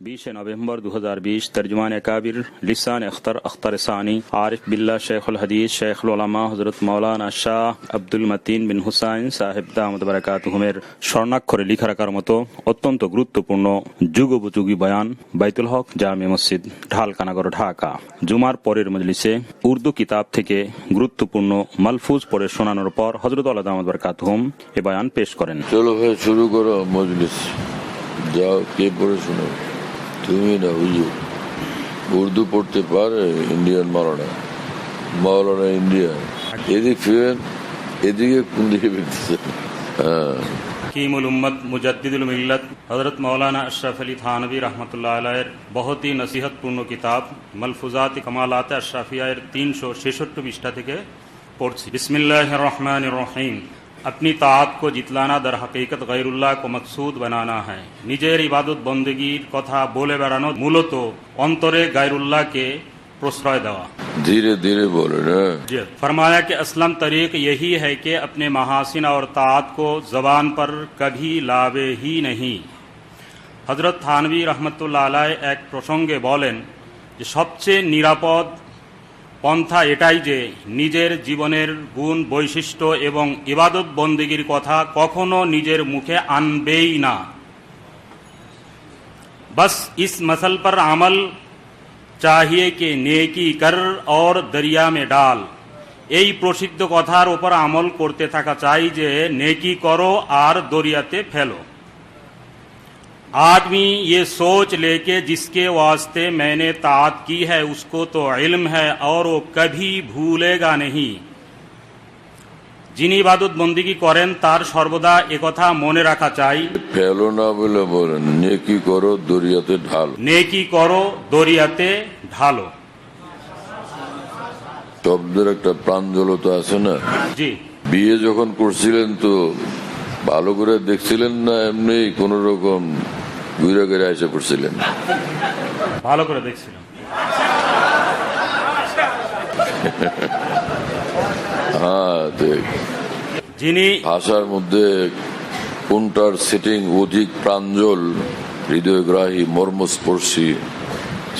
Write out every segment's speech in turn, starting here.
बीस नवंबर 2020 तर्जुमान काबिर लिसान अख्तर अख्तर सानी आरिफ बिल्ला शेखुल हदीस शेखुलमा হজরত মৌলানা শাহ আব্দুল মাতিন বিন হুসাইন সাহেব দামদ বারাকাতুহুমের স্বর্ণাক্ষরে লিখা রাখার মতো অত্যন্ত গুরুত্বপূর্ণ যুগোপযোগী বয়ান বাইতুল হক জামে মসজিদ ঢালকানাগর ঢাকা জুমার পরের মজলিসে উর্দু কিতাব থেকে গুরুত্বপূর্ণ মালফুজ পড়ে শোনানোর পর হজরত আল্লাহ দামদ বারাকাতুহুম এ বয়ান পেশ করেন চলো ভাই শুরু করো মজলিস যাও কে পড়ে শোনো তুমি না হুজুর উর্দু পড়তে পারে ইন্ডিয়ান মাওলানা মাওলানা ইন্ডিয়ান এদিক ফিরেন এদিকে কোন দিকে ফিরতেছে হ্যাঁ हकीमुल उम्मत मुजद्दिदुल मिल्लत हज़रत मौलाना अशरफ अली थानवी रहमतुल्लाह अलैह बहुत ही নসিহতপূর্ণ কিতাব মলফুজাত কমালাত আশরাফিয়া এর তিনশো ছেষট্টি পৃষ্ঠা থেকে পড়ছি বিসমিল্লাহ রহমান রহিম अपनी तात को जितलाना दर हकीकत गैरुल्लाह को मकसूद बनाना है নিজের ইবাদত বন্দেগীর কথা বলে বেড়ানো মূলত অন্তরে গায়রুল্লাহকে প্রশ্রয় দেওয়া ধীরে ধীরে বলেন হ্যাঁ जी फरमाया कि असलम तरीक यही है कि अपने महासिन और तात को जबान पर कभी लावे ही नहीं হজরত থানভী রহমতুল্লাহ আলাই এক প্রসঙ্গে বলেন যে সবচেয়ে নিরাপদ পন্থা এটাই যে নিজের জীবনের গুণ বৈশিষ্ট্য এবং ইবাদত বন্দিগির কথা কখনো নিজের মুখে আনবেই না बस इस मसल पर अमल चाहिए कि नेकी कर और दरिया में डाल এই প্রসিদ্ধ কথার উপর আমল করতে থাকা চাই যে নেকি করো আর দরিয়াতে ফেলো आदमी ये सोच ले के जिसके वास्ते मैंने तात की है उसको तो इल्म है और वो कभी भूलेगा नहीं যিনি ইবাদত বন্দিগি করেন তার সর্বদা একথা মনে রাখা চাই ফেলো না বলে বলেন নেকি করো দরিয়াতে ঢাল নেকি করো দরিয়াতে ঢালো শব্দের একটা প্রাঞ্জলতা আছে না জি বিয়ে যখন করছিলেন তো ভালো করে দেখছিলেন না এমনি কোন রকম ঘুরে ঘুরে এসে পড়ছিলেন ভালো করে দেখছিলাম হ্যাঁ দেখ যিনি ভাষার মধ্যে কোনটার সেটিং অধিক প্রাঞ্জল হৃদয়গ্রাহী মর্মস্পর্শী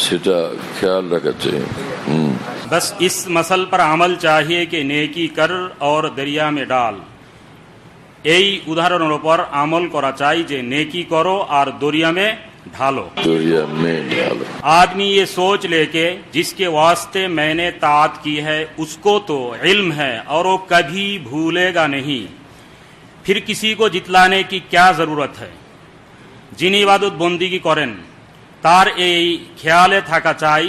সেটা খেয়াল রাখা চাই হুম बस इस मसल पर अमल चाहिए कि नेकी कर और दरिया में डाल এই উদাহরণের উপর আমল করা চাই যে নেকি করো আর দরিয়া মে ঢালো দরিয়া মে ঢালো आदमी ये सोच लेके जिसके वास्ते मैंने तात की है उसको तो इल्म है और वो कभी भूलेगा नहीं फिर किसी को जितलाने की क्या जरूरत है যিনি ইবাদত বন্দিগি করেন তার এই খেয়ালে থাকা চাই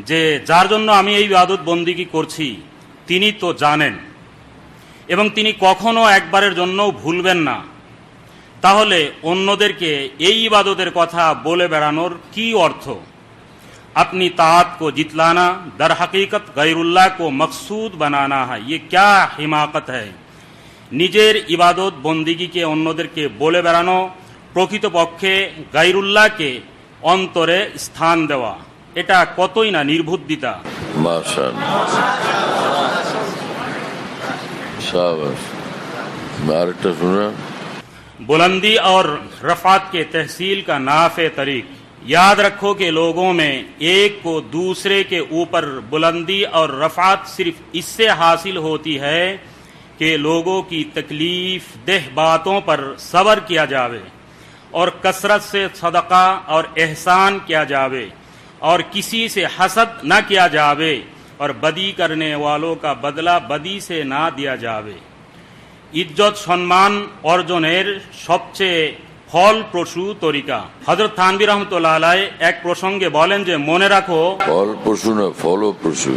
যে যার জন্য আমি এই ইবাদত বন্দিগি করছি তিনি তো জানেন এবং তিনি কখনো একবারের জন্য ভুলবেন না তাহলে অন্যদেরকে এই ইবাদতের কথা বলে বেড়ানোর কি অর্থ अपनी तात को जितलाना दर हकीकत गैरुल्लाह को मकसूद बनाना है ये क्या हिमाकत है নিজের ইবাদত বন্দিগিকে অন্যদেরকে বলে বেড়ানো প্রকৃতপক্ষে গাইরুল্লাহকে অন্তরে স্থান দেওয়া এটা কতই না নির্বুদ্ধিতা शाबाश। सुना बुलंदी और रफात के तहसील का नाफ तरीक। याद रखो कि लोगों में एक को दूसरे के ऊपर बुलंदी और रफात सिर्फ़ इससे हासिल होती है कि लोगों की तकलीफ़ देह बातों पर सबर किया जावे और कसरत से सदका और एहसान किया जावे और किसी से हसद न किया जावे। और बदी करने वालों का बदला बदी से ना दिया जावे ইজ্জত সম্মান অর্জনের সবচেয়ে ফলপ্রসূ তরিকা হজরত থানবী রহমতুল্লাহ আলাই এক প্রসঙ্গে বলেন যে মনে রাখো ফল পশু না ফল পশু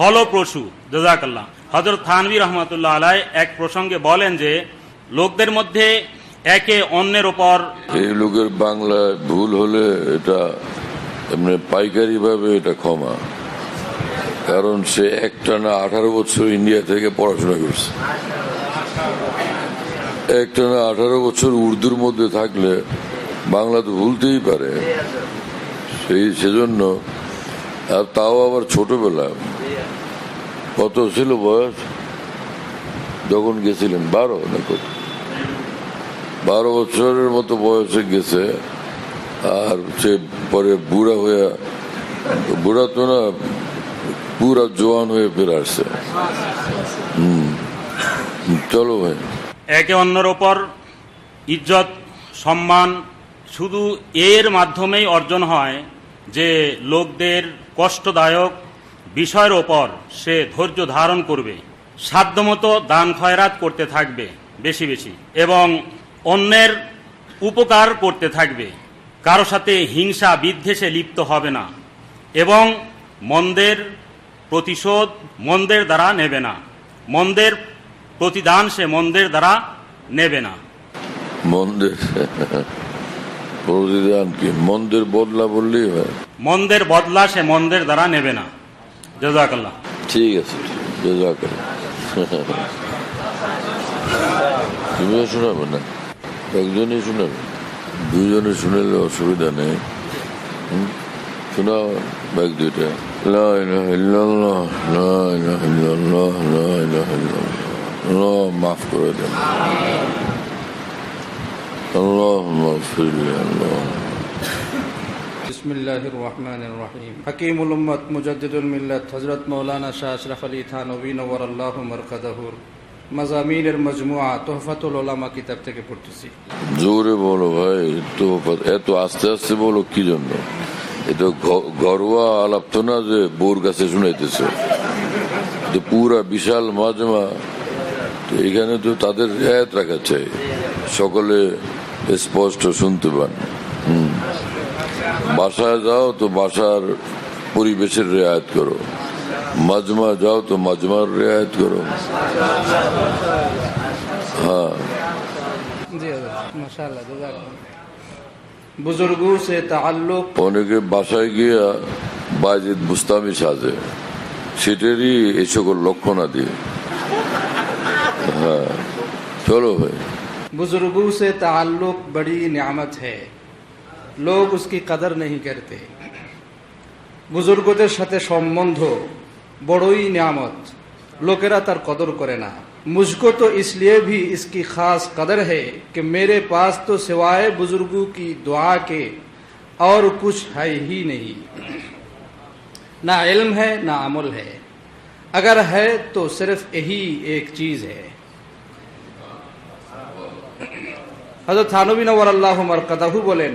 ফলপ্রসূ জাজাকাল্লাহ হজরত থানবী রহমতুল্লাহ আলাই এক প্রসঙ্গে বলেন যে লোকদের মধ্যে একে অন্যের ওপর এই লোকের বাংলায় ভুল হলে এটা এমনি পাইকারি ভাবে এটা ক্ষমা কারণ সে একটা না আঠারো বছর ইন্ডিয়া থেকে পড়াশোনা করছে। একটা না আঠারো বছর উর্দুর মধ্যে থাকলে বাংলা তো ভুলতেই পারে। সেই সেজন্য, আর তাও আবার ছোটবেলা কত ছিল বয়স? যখন গেছিলেন, বারো না কত? বারো বছরের মতো বয়সে গেছে, আর সে পরে বুড়া হয়ে, বুড়া তো না পুরা জোয়ান হয়ে ফিরে আসছে। চলো ভাই। একে অন্যের ওপর ইজ্জত, সম্মান শুধু এর মাধ্যমেই অর্জন হয় যে লোকদের কষ্টদায়ক বিষয়ের ওপর সে ধৈর্য ধারণ করবে, সাধ্যমতো দান খয়রাত করতে থাকবে বেশি বেশি এবং অন্যের উপকার করতে থাকবে। কারও সাথে হিংসা বিদ্বেষে লিপ্ত হবে না এবং মন্দের প্রতিশোধ মন্দের দ্বারা নেবে না। মন্দের প্রতিদান সে মন্দের দ্বারা নেবে না। মন্দির প্রতিদান কি? মন্দির বদলা বললেই হয়। মন্দের বদলা সে মন্দের দ্বারা নেবে না। জাজাকাল্লাহ। ঠিক আছে জাজাক তুমিও শোনাবে না? একজনই শোনাবে? দুজনে শুনেলে অসুবিধা নেই। হুম? শোনাও ব্যাগ দুইটা লা ইলাহা ইল্লাল্লাহ, লা ইলাহা ইল্লাল্লাহ, লা ইলাহা ইল্লাল্লাহ। আল্লাহ মাফ করে দেন আল্লাহ মাফির আল্লাহ بسم الله الرحمن الرحيم حكيم الأمة مجدد الملت হজরত মৌলানা শাহ আশরাফ আলী থানবী নবর আল্লাহ মরকাদাহুর মাজামিনের মজমুয়া তোহফাতুল ওলামা কিতাব থেকে পড়তেছি জোরে বলো ভাই তো এত আস্তে আস্তে বলো কি জন্য এ তো ঘ- ঘরোয়া আলাপ তো না যে বোর কাছে শুনাইতেছে। পুরা বিশাল মাজমা, তো এখানে তো তাদের রেয়াত রাখা চাই সকলে স্পষ্ট শুনতে পান। বাসায় যাও তো বাসার পরিবেশের রেয়াত করো। মাজমা যাও তো মাজমার রেয়াত করো। হ্যাঁ। বুজুর্গু সে তাল্লুক অনেকে বাসায় গিয়া বাজিদ বুস্তামি সাজে। সেটারই এই লক্ষণ আদি। হ্যাঁ, চলো ভাই। বুজুর্গু সে তাল্লুক বড়ি নিয়ামত হ্যাঁ লোক উসকি কদর নই করতে। বুজুর্গদের সাথে সম্বন্ধ বড়ই নিয়ামত। লোকেরা তার কদর করে না। मुझको तो इसलिए भी इसकी खास कदर है कि मेरे पास तो सिवाय बुजुर्गों की दुआ के और कुछ है ही नहीं ना इल्म है ना अमल है अगर है तो सिर्फ यही एक चीज है হজরত থানবী নবর আল্লাহ মারকাদাহু বলেন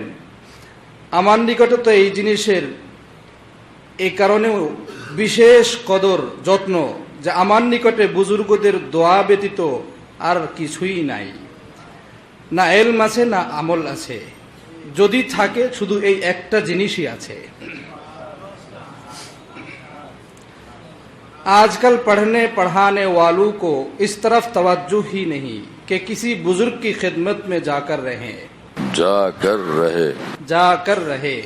আমার নিকটে তো এই জিনিসের এই কারণেও বিশেষ কদর যত্ন যে আমার নিকটে বুজুর্গদের দোয়া ব্যতীত আর কিছুই নাই না এলম আছে না আমল আছে যদি থাকে শুধু এই একটা জিনিসই আছে आजकल पढ़ने पढ़ाने वालों को इस तरफ तवज्जो ही नहीं कि किसी बुजुर्ग की खिदमत में जाकर रहें যা কর রহে जाकर रहे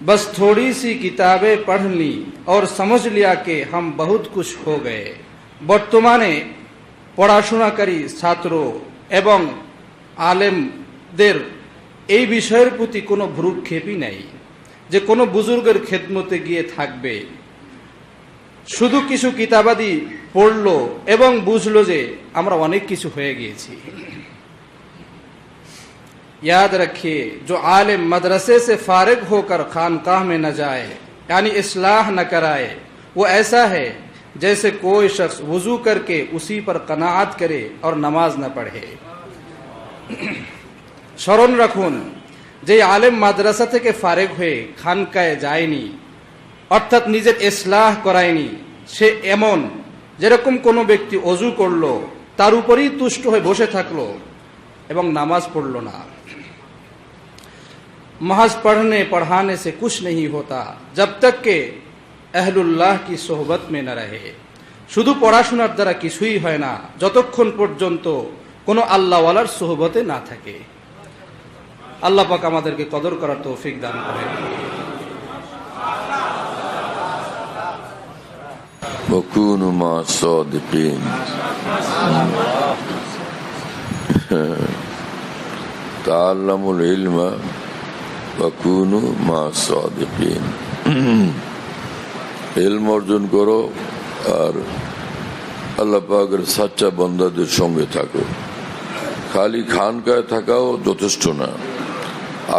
बस थोड़ी सी किताबें पढ़ ली और समझ लिया कि हम बहुत कुछ हो गए বর্তমানে পড়াশোনাকারী ছাত্র এবং আলেমদের এই বিষয়ের প্রতি কোনো ভ্রুক্ষেপই নেই যে কোনো বুজুর্গের খেদমতে গিয়ে থাকবে শুধু কিছু কিতাবাদি পড়লো এবং বুঝলো যে আমরা অনেক কিছু হয়ে গিয়েছি याद रखिए जो आलिम मदरसे से फारिग होकर खानकाह में न जाए यानी इस्लाह न कराए वो ऐसा है जैसे कोई शख्स वजू करके उसी पर कनात करे और नमाज न पढ़े স্মরণ রাখুন যে আলেম মাদ্রাসা থেকে ফারেক হয়ে খানকায় যায়নি অর্থাৎ নিজের ইসলাহ করায়নি সে এমন যেরকম কোনো ব্যক্তি অজু করলো তার উপরেই তুষ্ট হয়ে বসে থাকলো এবং নামাজ পড়লো না মহাজ পড়নে पढ़ाने সে कुछ नहीं होता जब तक আহলুল্লাহ কি সোহবত মে না রে শুধু পড়াশোনার দ্বারা কিছুই হয় না যতক্ষণ পর্যন্ত কোনো আল্লাহওয়ালার সোহবতে না থাকে আল্লাহ পাক আমাদেরকে কদর করার তৌফিক দান করে তাল্লামুল কুনু মা সাদিকিন এলম অর্জন করো আর আল্লাহ পাকের সাচ্চা বন্দাদের সঙ্গে থাকো। খালি খানকায় থাকাও যথেষ্ট না।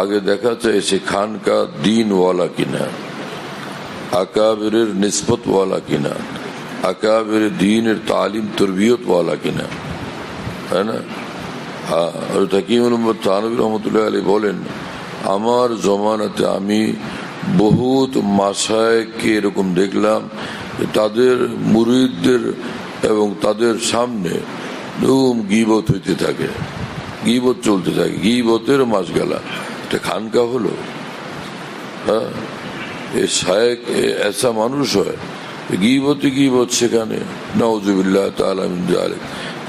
আগে দেখা চাই সে খানকা দিনওয়ালা কিনা আকাবের নিসবতওয়ালা কিনা আকাবের দিনের তালিম তরবিয়তওয়ালা কিনা, তাই না? হ্যাঁ হাকিম রহমতুল্লাহ আলী বলেন আমার জমানাতে আমি বহুত মাসায়কে এরকম দেখলাম তাদের মুরিদদের এবং তাদের সামনে গিবত হইতে থাকে। গিবত চলতে থাকে। গিবতের মাস গেলা এটা খানকা হলো। হ্যাঁ? এ শায়েক এসা মানুষ হয়। গিবতে গিবত সেখানে। নওজুবিল্লাহ তালামিন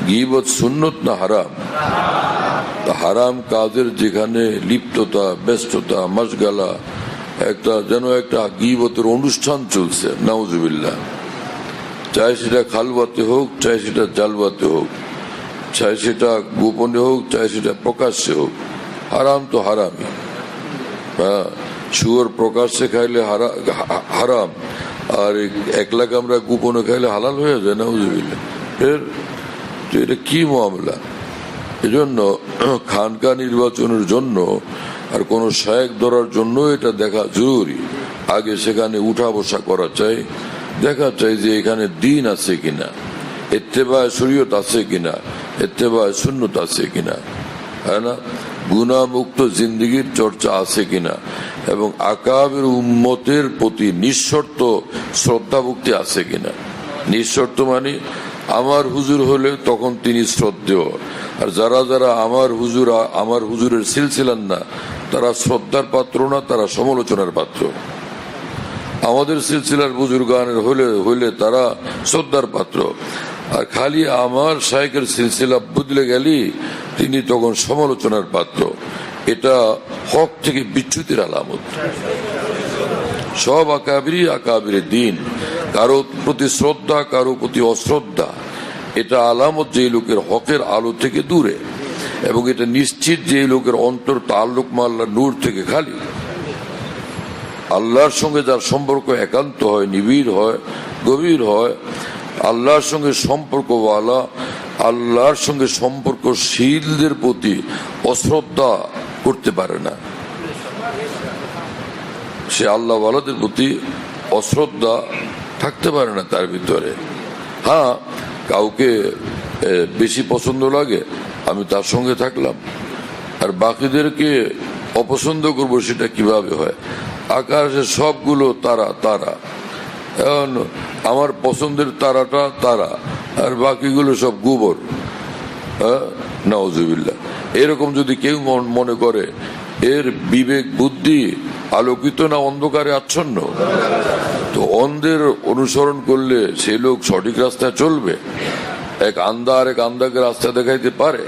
গিবত সুন্নত না হারাম? হারাম কাজের যেখানে লিপ্ততা, ব্যস্ততা মশগালা একটা যেন একটা গিবতের অনুষ্ঠান চলছে নওজুবিল্লাহ চাই সেটা খালবাতে হোক, চাই সেটা জালবাতে হোক, চাই সেটা গোপনে হোক, চাই সেটা প্রকাশ্যে হোক, হারাম তো হারামই। হ্যাঁ শুয়োর প্রকাশ্যে খাইলে হারা- হারাম, আর এক- একলা আমরা গোপনে খাইলে হালাল হয়ে যায় না বুঝবিল্লা এর তো এটা কি মামলা? এজন্য খানকা নির্বাচনের জন্য আর কোন শায়েক ধরার জন্য এটা দেখা জরুরি। আগে সেখানে উঠা বসা করা চাই। দেখা চাই যে এখানে দিন আছে কিনা, এত্তেবায় শরীয়ত আছে কিনা শূন্যত আছে কিনা হ্যাঁ না? গুণামুক্ত জিন্দগির চর্চা আছে কিনা এবং আকাবের উম্মতের প্রতি নিঃশর্ত শ্রদ্ধা ভক্তি আছে কিনা? নিঃশর্ত মানে আমার হুজুর হলে তখন তিনি শ্রদ্ধেয়। আর যারা যারা আমার হুজুর, আমার হুজুরের সিলসিলান না, তারা শ্রদ্ধার পাত্র না, তারা সমালোচনার পাত্র। আমাদের সিলসিলার বুজুর্গানের হলে, হইলে তারা শ্রদ্ধার পাত্র। আর খালি আমার শায়কের সিলসিলা বদলে গেলি, তিনি তখন সমালোচনার পাত্র। এটা হক থেকে বিচ্যুতির আলামত। সব আকাবিরি আকাবির দিন। কারও প্রতি শ্রদ্ধা, কারও প্রতি অশ্রদ্ধা। এটা আলামত যে লোকের হকের আলো থেকে দূরে এবং এটা নিশ্চিত যে লোকের অন্তর তাল্লুক মাল্লা নূর থেকে খালি। আল্লাহর সঙ্গে যার সম্পর্ক একান্ত হয়, নিবিড় হয়, গভীর হয়, আল্লাহর সঙ্গে সম্পর্কওয়ালা, আল্লাহর সঙ্গে সম্পর্কশীলদের প্রতি অশ্রদ্ধা করতে পারে না। সে আল্লাহওয়ালাদের প্রতি অশ্রদ্ধা থাকতে পারে না তার ভিতরে। হ্যাঁ কাউকে বেশি পছন্দ লাগে, আমি তার সঙ্গে থাকলাম। আর বাকিদেরকে অপছন্দ করব সেটা কীভাবে হয়? আকাশে সবগুলো তারা তারা। এখন আমার পছন্দের তারাটা তারা, আর বাকিগুলো সব গোবর। হ্যাঁ নওয়াজুবিল্লা এরকম যদি কেউ মন- মনে করে এর বিবেক, বুদ্ধি, আলোকিত না অন্ধকারে আচ্ছন্ন? তো অন্ধের অনুসরণ করলে সে লোক সঠিক রাস্তায় চলবে? এক আন্দা আর এক আন্দাকে রাস্তা দেখাইতে পারে?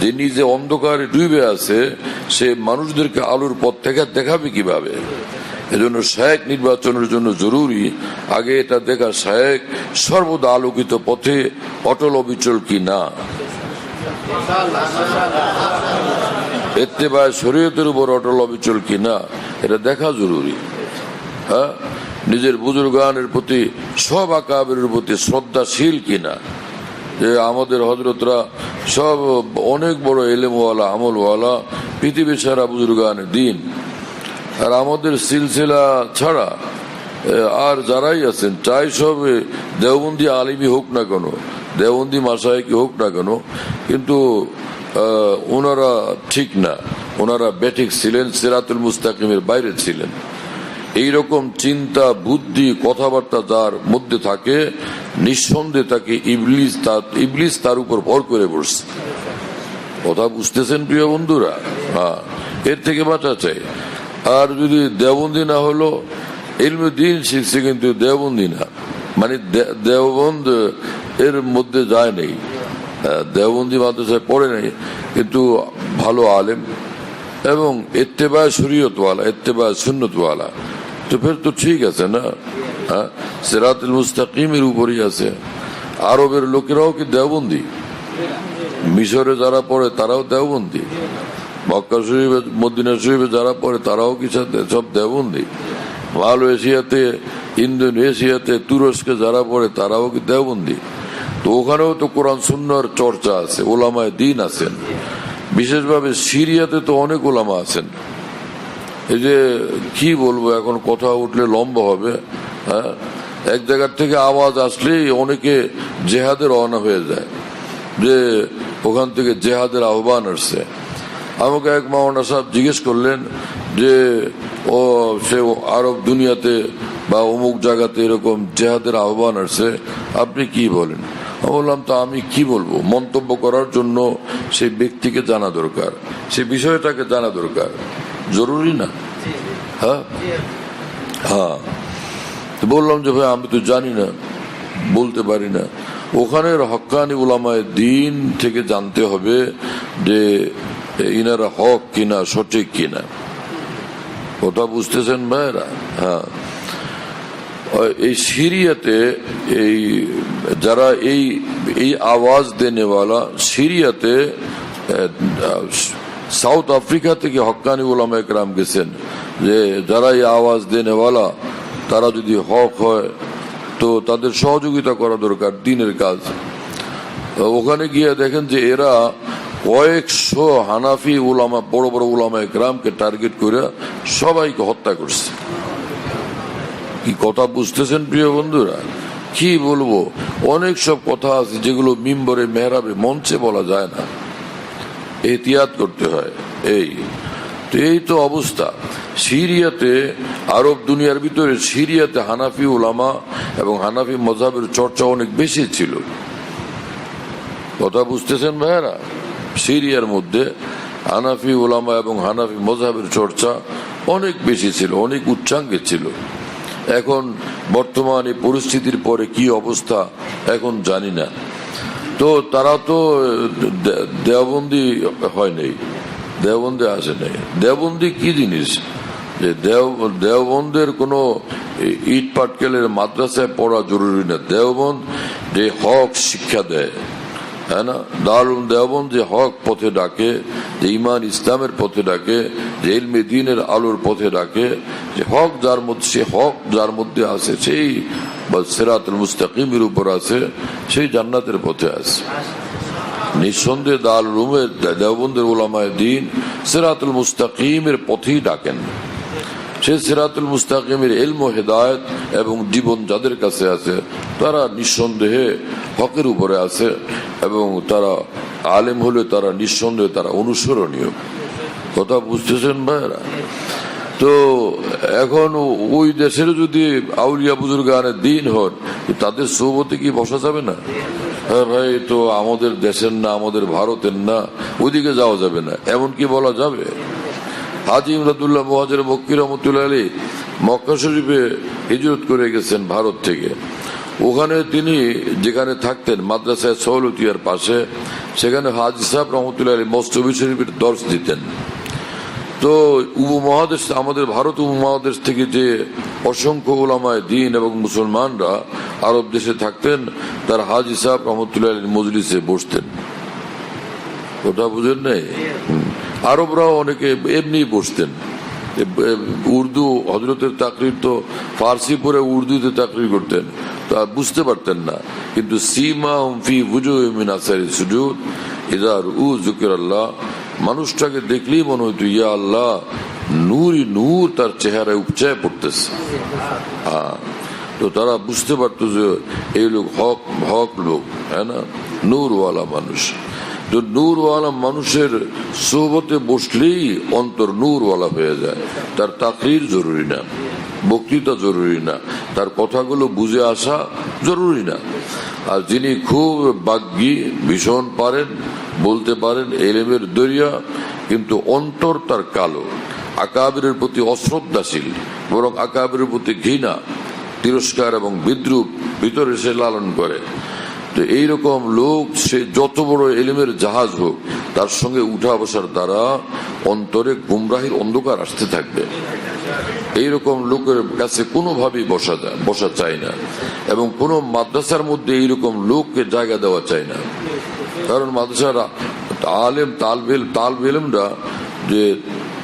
যে নিজে অন্ধকারে ডুবে আছে, সে মানুষদেরকে আলোর পথ থেকে দেখাবে কীভাবে? এজন্য শায়েক নির্বাচনের জন্য জরুরি আগে এটা দেখা শায়েক সর্বদা আলোকিত পথে অটল অবিচল কি না? এত্তেবায় শরীয়তের উপর অটল অবিচল কিনা, এটা দেখা জরুরি। হ্যাঁ? নিজের বুজুর্গানের প্রতি, সব আকাবের প্রতি শ্রদ্ধাশীল কিনা। যে আমাদের হজরতরা সব অনেক বড় এলেমওয়ালা, আমলওয়ালা পৃথিবী সারা বুজুর্গানের দিন। আর আমাদের সিলসিলা ছাড়া আর যারাই আছেন, চাই সব দেওবন্দি আলিমি হোক না কেন, দেওবন্দি মাসায় হোক না কেন, কিন্তু ওনারা ঠিক না। ওনারা বেঠিক ছিলেন, সিরাতুল মুস্তাকিমের বাইরে ছিলেন। এই রকম চিন্তা, বুদ্ধি, কথাবার্তা যার মধ্যে থাকে, নিঃসন্দেহে তাকে ইবলিস তার ইবলিস তার উপর ভর করে বসছে। কথা বুঝতেছেন প্রিয় বন্ধুরা? হ্যাঁ এর থেকে বাঁচা চাই। আর যদি দেওবন্দি না হলো এলমে দিন শিখছে কিন্তু দেওবন্দি না। মানে দে- দেওবন্দ এর মধ্যে যায় নেই। দেওবন্দি মাদ্রাসায় পড়ে নেই, কিন্তু ভালো আলেম এবং এত্তেবায় শরীয়তওয়ালা এত্তেবায় সুন্নতওয়ালা। তো ফের তো ঠিক আছে না? হ্যাঁ? সেরাতুল মুস্তাকিমের উপরই আছে। আরবের লোকেরাও কি দেওবন্দি? মিশরে যারা পড়ে, তারাও দেওবন্দি। মক্কা শরীফে, মদিনা শরীফে যারা পড়ে, তারাও কি সব দেওবন্দি? মালয়েশিয়াতে, ইন্দোনেশিয়াতে তুরস্কে যারা পড়ে, তারাও কি দেওবন্দি? তো ওখানেও তো কোরআন সুন্নার চর্চা আছে, ওলামায় দিন আছেন। বিশেষভাবে সিরিয়াতে তো অনেক ওলামা আছেন। এই যে কি বলব, এখন কথা উঠলে লম্বা হবে হ্যাঁ? এক জায়গার থেকে আওয়াজ আসলেই অনেকে জেহাদের রওনা হয়ে যায়, যে ওখান থেকে জেহাদের আহ্বান আসছে। আমাকে এক মাওনা সাহেব জিজ্ঞেস করলেন যে, ও, সে আরব দুনিয়াতে বা অমুক জায়গাতে এরকম জেহাদের আহ্বান আসছে, আপনি কি বলেন? বললাম, তা আমি কি বলব? মন্তব্য করার জন্য সেই ব্যক্তিকে জানা দরকার, সে বিষয়টাকে জানা দরকার। জরুরি না? হ্যাঁ? হ্যাঁ। বললাম যে, ভাই, আমি তো জানি না, বলতে পারি না। ওখানের হক্কানি উলামায় দিন থেকে জানতে হবে যে, ইনারা হক কিনা, সঠিক কিনা। কথা বুঝতেছেন ভাইরা হ্যাঁ। এই সিরিয়াতে এই যারা এই এই আওয়াজ দেনেওয়ালা সিরিয়াতে সাউথ আফ্রিকা থেকে হক্কানি ওলামা একরাম গেছেন, যে যারা এই আওয়াজ দেনেওয়ালা তারা যদি হক হয়, তো তাদের সহযোগিতা করা দরকার দিনের কাজ। ওখানে গিয়ে দেখেন যে এরা কয়েকশো হানাফি উলামা, বড় বড় উলামা একরামকে টার্গেট করে সবাইকে হত্যা করছে। কি কথা বুঝতেছেন প্রিয় বন্ধুরা? কি বলব? অনেক সব কথা আছে যেগুলো মিম্বরে মেহরাবে মঞ্চে বলা যায় না। এহতিয়াত করতে হয়। এই। তো এই তো অবস্থা। সিরিয়াতে, আরব দুনিয়ার ভিতরে সিরিয়াতে হানাফি উলামা এবং হানাফি মজাবের চর্চা অনেক বেশি ছিল। কথা বুঝতেছেন ভাইয়ারা? সিরিয়ার মধ্যে হানাফি উলামা এবং হানাফি মজাবের চর্চা অনেক বেশি ছিল, অনেক উচ্চাঙ্গে ছিল। এখন বর্তমান এই পরিস্থিতির পরে কি অবস্থা এখন জানি না। তো তারা তো দেওবন্দি হয় নাই, দেওবন্দি আসে নাই। দেওবন্দি কি জিনিস? যে দেও, দেওবন্দের কোনো ইট পাটকেলের মাদ্রাসায় পড়া জরুরি না। দেওবন্দ যে হক শিক্ষা দেয়। হ্যাঁ সেই সেরাতুল মুস্তাকিমের উপর আছে, সেই জান্নাতের পথে আছে। নিঃসন্দেহে রুমের দেওবন্দের ওলামায় দিন সেরাতুল মুস্তাকিমের পথেই ডাকেন। সে সিরাতুল মুস্তাকিমের এলম হেদায়ত এবং জীবন যাদের কাছে আছে, তারা নিঃসন্দেহে হকের উপরে আছে এবং তারা আলেম হলে তারা নিঃসন্দেহে তারা অনুসরণীয়। কথা বুঝতেছেন ভাইরা তো এখন ওই দেশের যদি আউলিয়া বুজুর্গানের দিন হন তাদের সৌবতে কি বসা যাবে না? হ্যাঁ ভাই, তো আমাদের দেশের না, আমাদের ভারতের না, ওইদিকে যাওয়া যাবে না। এমন কি বলা যাবে হাজি ইমরাদুল্লাহ মহাজের মক্কি রহমতুল্লাহ আলী মক্কা শরীফে হিজরত করে গেছেন ভারত থেকে। ওখানে তিনি যেখানে থাকতেন, মাদ্রাসায় সহলতিয়ার পাশে, সেখানে হাজি সাহেব রহমতুল্লাহ আলী মস্তবি শরীফের দর্শ দিতেন। তো উপমহাদেশ, আমাদের ভারত উপমহাদেশ থেকে যে অসংখ্য ওলামায় দিন এবং মুসলমানরা আরব দেশে থাকতেন, তার হাজি সাহেব রহমতুল্লাহ আলী মজলিসে বসতেন। কথা বুঝেন নাই? আরবরাও অনেকে এমনি বসতেন। উর্দু হজরতের চাকরির তো ফার্সি পরে উর্দুতে চাকরি করতেন। তা বুঝতে পারতেন না। কিন্তু সীমা ফি বুঝু মিনাসারি সুজুদ ইদার উ জুকির আল্লাহ মানুষটাকে দেখলেই মনে হইতো, ইয়া আল্লাহ নূরই নূর তার চেহারায় উপচায় পড়তেছে। হ্যাঁ তো তারা বুঝতে পারতো যে এই লোক হক হক লোক হ্যাঁ না? নূরওয়ালা মানুষ। তো নূরওয়ালা মানুষের সোহবতে বসলেই অন্তর নূরওয়ালা হয়ে যায়। তার তাকরির জরুরি না, বক্তৃতা জরুরি না, তার কথাগুলো বুঝে আসা জরুরি না। আর যিনি খুব বাগ্যী, ভীষণ পারেন, বলতে পারেন এলেমের দরিয়া, কিন্তু অন্তর তার কালো। আকাবিরের প্রতি অশ্রদ্ধাশীল, বরং আকাবিরের প্রতি ঘৃণা, তিরস্কার এবং বিদ্রুপ ভিতরে সে লালন করে। তো এইরকম লোক, সে যত বড় এলিমের জাহাজ হোক, তার সঙ্গে উঠা বসার দ্বারা অন্তরে গুমরাহির অন্ধকার আসতে থাকবে। এইরকম লোকের কাছে কোনোভাবেই বসা যায়, বসা চায় না। এবং কোনো মাদ্রাসার মধ্যে এইরকম লোককে জায়গা দেওয়া চায় না। কারণ মাদ্রাসারা আলেম, তালবেল, তালবেলমরা যে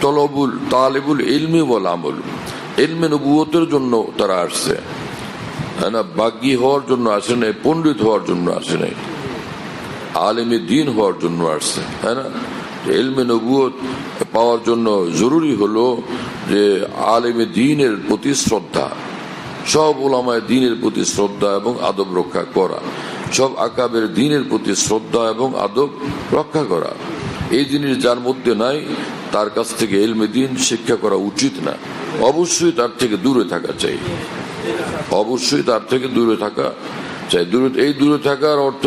তলবুল, তালেবুল ইলমি বল আমল এলমে নবুয়তের জন্য তারা আসছে। না বাগ্যী হওয়ার জন্য আসে নাই, পণ্ডিত হওয়ার জন্য আসে নাই, আলেমে দিন হওয়ার জন্য আসছে হ্যাঁ না? এলমে নবুয়ত পাওয়ার জন্য জরুরি হলো যে আলেমে দিনের প্রতি শ্রদ্ধা, সব ওলামায় দিনের প্রতি শ্রদ্ধা এবং আদব রক্ষা করা, সব আকাবের দিনের প্রতি শ্রদ্ধা এবং আদব রক্ষা করা, এই জিনিস যার মধ্যে নাই, তার কাছ থেকে এলমে দিন শিক্ষা করা উচিত না, অবশ্যই তার থেকে দূরে থাকা চাই। অবশ্যই তার থেকে দূরে থাকা। চাই দূরে এই দূরে থাকার অর্থ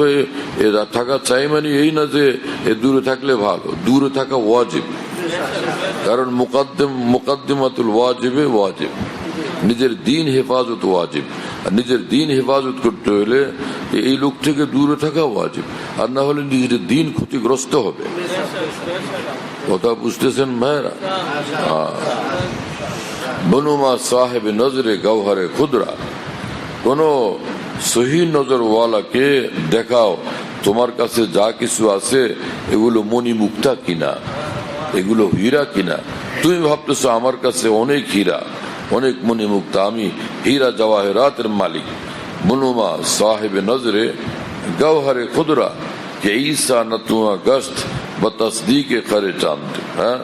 থাকা চাই মানে এই না যে এ দূরে থাকলে ভালো। দূরে থাকা ওয়াজিব। কারণ মুকাদ্দম মুকাদ্দিমাতুল ওয়াজিবে ওয়াজিব। নিজের দিন হেফাজত ওয়াজিব। আর নিজের দিন হেফাজত করতে হলে এই লোক থেকে দূরে থাকা ওয়াজিব। আর না হলে নিজের দিন ক্ষতিগ্রস্ত হবে। কথা বুঝতেছেন ভাইরা? বনুমা সাহেব নজরে গৌহরে খুদরা। কোন সহি নজরওয়ালাকে দেখাও, তোমার কাছে যা কিছু আছে, এগুলো মণিমুক্তা কিনা? এগুলো হীরা কিনা? তুমি ভাবতেছো আমার কাছে অনেক হীরা, অনেক মণিমুক্তা, আমি হীরা জওয়াহেরাতের মালিক। বনুমা সাহেব নজরে গৌহরে খুদরা, কে ঈসা নতুয়া গস্ত বা তসদিকে করে চাঁদ হ্যাঁ?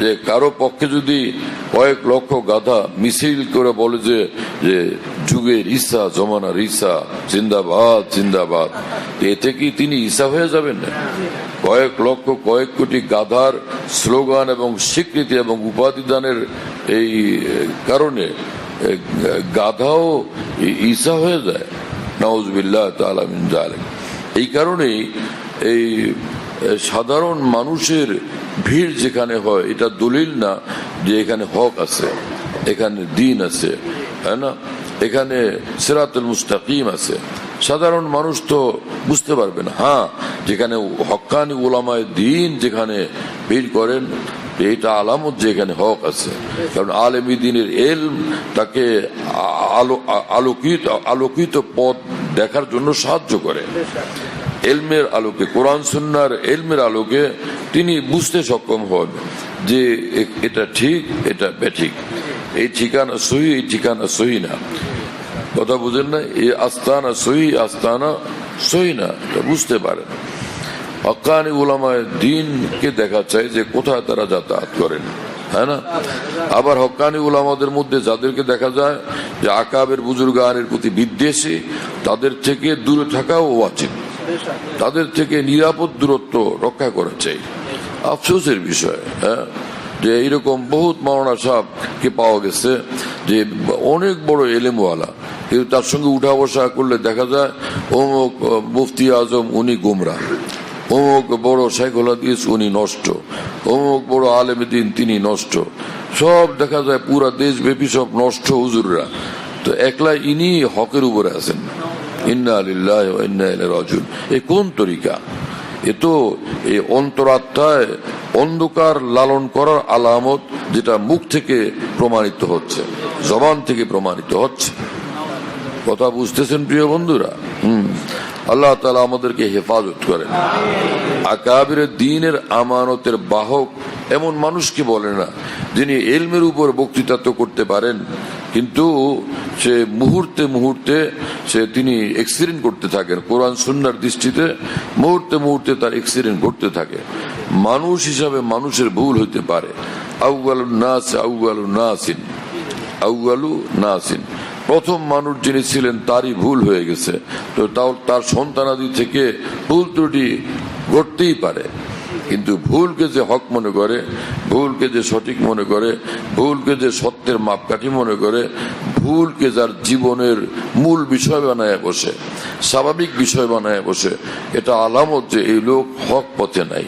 যে কারও পক্ষে যদি কয়েক লক্ষ গাধা মিছিল করে বলে যে যে যুগের ঈসা, জমানার ঈসা, জিন্দাবাদ জিন্দাবাদ এতে কি তিনি ঈসা হয়ে যাবেন? না কয়েক লক্ষ, কয়েক কোটি গাধার স্লোগান এবং স্বীকৃতি এবং উপাধি দানের এই, কারণে গাধাও ঈসা হয়ে যায়। নওয়াজবিল্লাহ তালামিন জালেম এই কারণেই এই সাধারণ মানুষের ভিড় যেখানে হয়, এটা দলিল না যে এখানে হক আছে, এখানে দিন আছে, তাই না? এখানে সেরাতুল মুস্তাকিম আছে। সাধারণ মানুষ তো বুঝতে পারবে না হ্যাঁ যেখানে হকানি ওলামায় দিন যেখানে ভিড় করেন এটা আলামত যে এখানে হক আছে। কারণ আলেমী দিনের এলম তাকে আলো আলোকিত আলোকিত পথ দেখার জন্য সাহায্য করে। এলমের আলোকে, কোরআন সুন্নার এলমের আলোকে তিনি বুঝতে সক্ষম হন যে এটা ঠিক, এটা বেঠিক এই ঠিকানা সহি, এই ঠিকানা সহি না। কথা বুঝেন না? এই আস্তানা সহি আস্তানা সহি না। এটা বুঝতে পারেন। হকানি উলামায় দিনকে দেখা চাই যে কোথায় তারা যাতায়াত করেন। হ্যাঁ না? আবার হকানি উলামাদের মধ্যে যাদেরকে দেখা যায় যে আকাবের বুজুর্গানের প্রতি বিদ্বেষী, তাদের থেকে দূরে থাকাও ওয়াজিব। তাদের থেকে নিরাপদ দূরত্ব রক্ষা করা চাই আফসোসের বিষয় হ্যাঁ? যে এইরকম বহুত মাওনা সাহকে পাওয়া গেছে যে অনেক বড় এলেমওয়ালা। কিন্তু তার সঙ্গে উঠা বসা করলে দেখা যায় অমুক মুফতি আজম উনি গুমরা। অমুক বড় শেখুল হাদিস উনি নষ্ট। অমুক বড় আলেমদিন তিনি নষ্ট। সব দেখা যায় পুরা দেশব্যাপী সব নষ্ট হুজুররা। তো একলা ইনি হকের উপরে আছেন। এ কোন তরিকা? এ তো অন্ধকার লালন করার আলামত যেটা মুখ থেকে প্রমাণিত হচ্ছে, জবান থেকে প্রমাণিত হচ্ছে। কথা বুঝতেছেন প্রিয় বন্ধুরা? হুম। আল্লাহ তালা আমাদেরকে হেফাজত করেন। আকাবির দিনের আমানতের বাহক এমন মানুষকে বলে না, যিনি এলমের উপর বক্তৃতা তো করতে পারেন, কিন্তু সে মুহূর্তে মুহূর্তে সে তিনি এক্সিডেন্ট করতে থাকেন। কোরআন সুন্নার দৃষ্টিতে মুহূর্তে মুহূর্তে তার এক্সিডেন্ট করতে থাকে। মানুষ হিসাবে মানুষের ভুল হইতে পারে। আউগালু নাস আউগালু নাসিন আউয়ালু নাসিন। প্রথম মানুষ যিনি ছিলেন, তারই ভুল হয়ে গেছে। তো তাও তার সন্তানাদি থেকে ভুল ত্রুটি ঘটতেই পারে। কিন্তু ভুলকে যে হক মনে করে, ভুলকে যে সঠিক মনে করে, ভুলকে যে সত্যের মাপকাঠি মনে করে, ভুলকে যার জীবনের মূল বিষয় বানায় বসে, স্বাভাবিক বিষয় বানায় বসে, এটা আলামত যে এই লোক হক পথে নাই।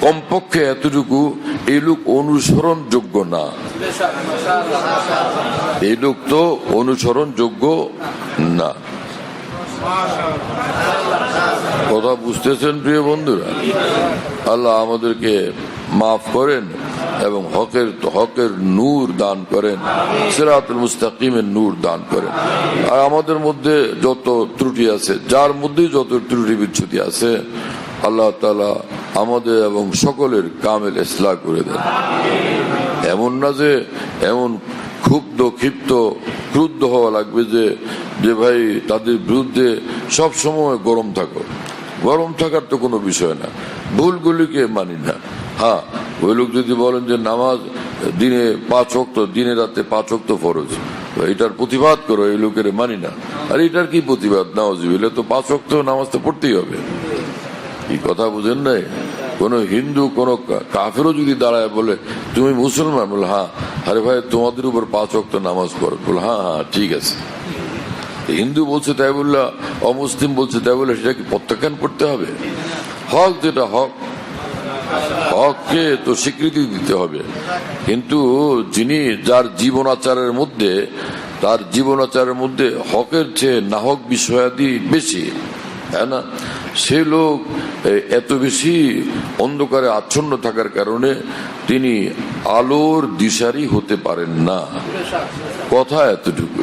কমপক্ষে এতটুকু এই লোক অনুসরণ যোগ্য না। এই লোক তো অনুসরণ যোগ্য না। কথা বুঝতেছেন প্রিয় বন্ধুরা? আল্লাহ আমাদেরকে মাফ করেন এবং হকের হকের নূর দান করেন, সিরাতুল মুস্তাকিমের নূর দান করেন। আর আমাদের মধ্যে যত ত্রুটি আছে, যার মধ্যেই যত ত্রুটি বিচ্ছুতি আছে, আল্লাহ তালা আমাদের এবং সকলের কামের ইসলাহ করে দেন। এমন না যে এমন ক্ষুব্ধ, ক্ষিপ্ত, ক্রুদ্ধ হওয়া লাগবে যে যে ভাই তাদের বিরুদ্ধে সব সময় গরম থাকো। গরম থাকার তো কোনো বিষয় না। ভুলগুলিকে মানি না। হ্যাঁ ওই লোক যদি বলেন যে নামাজ দিনে পাঁচ অক্ত দিনে রাতে পাঁচ অক্ত ফরজ এটার প্রতিবাদ করো, এই লোকের মানি না। আর এটার কি প্রতিবাদ? নামাজ তো পাঁচ অক্ত নামাজ তো পড়তেই হবে। এই কথা বুঝেন নাই? কোন হিন্দু, কোন কাফেরও যদি দাঁড়ায় বলে, তুমি মুসলমান? বলে হ্যাঁ। আরে ভাই, তোমাদের উপর পাঁচ অক্ত নামাজ পড়ো। বলে হ্যাঁ হ্যাঁ ঠিক আছে। হিন্দু বলছে তাই বললা অমুসলিম বলছে তাই বলে সেটাকে প্রত্যাখ্যান করতে হবে? হক যেটা হক, হককে তো স্বীকৃতি দিতে হবে। কিন্তু যিনি যার জীবনাচারের মধ্যে, তার জীবন আচারের মধ্যে হকের চেয়ে নাহক বিষয়াদি বেশি। তাই না? সে লোক এত বেশি অন্ধকারে আচ্ছন্ন থাকার কারণে তিনি আলোর দিশারি হতে পারেন না। কথা এতটুকু।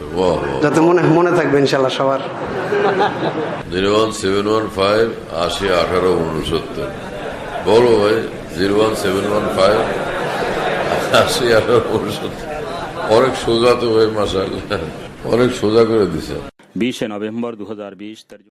যাতে মনে মনে থাকবে ইনশাল্লাহ সবার। Zero one seven one five আশি আঠারো উনসত্তর। বলো ভাই zero one seven one five আশি আঠারো উনসত্তর। অনেক সোজা তো ভাই মাসাল অনেক সোজা করে দিছে। বিশে নভেম্বর দু হাজার বিশ